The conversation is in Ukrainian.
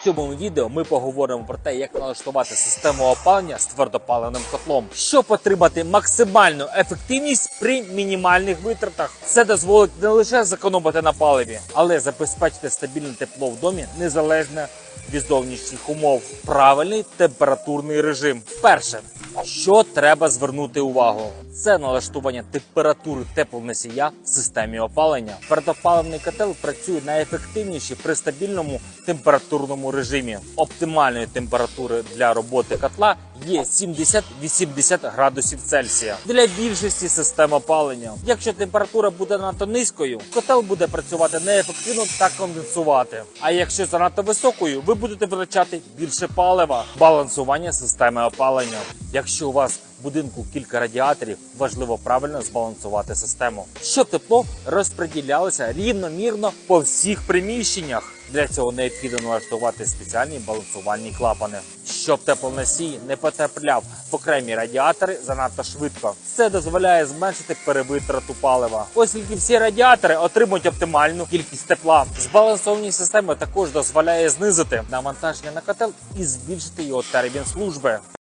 В цьому відео ми поговоримо про те, як налаштувати систему опалення з твердопаленим котлом, щоб отримати максимальну ефективність при мінімальних витратах. Це дозволить не лише зекономити на паливі, але забезпечити стабільне тепло в домі незалежно від зовнішніх умов. Правильний температурний режим. Перше, що треба звернути увагу, це налаштування температури теплоносія в системі опалення. Твердопаливний котел працює найефективніше при стабільному температурному режимі. Оптимальної температури для роботи котла є 70-80 градусів Цельсія для більшості систем опалення. Якщо температура буде надто низькою, котел буде працювати неефективно та конденсувати. А якщо занадто високою, ви будете витрачати більше палива. Балансування системи опалення. Якщо у вас в будинку кілька радіаторів, важливо правильно збалансувати систему, щоб тепло розподілялося рівномірно по всіх приміщеннях. Для цього необхідно налаштувати спеціальні балансувальні клапани, щоб теплоносій не потрапляв в окремі радіатори занадто швидко. Це дозволяє зменшити перевитрату палива, оскільки всі радіатори отримують оптимальну кількість тепла. Збалансовані системи також дозволяє знизити навантаження на котел і збільшити його термін служби.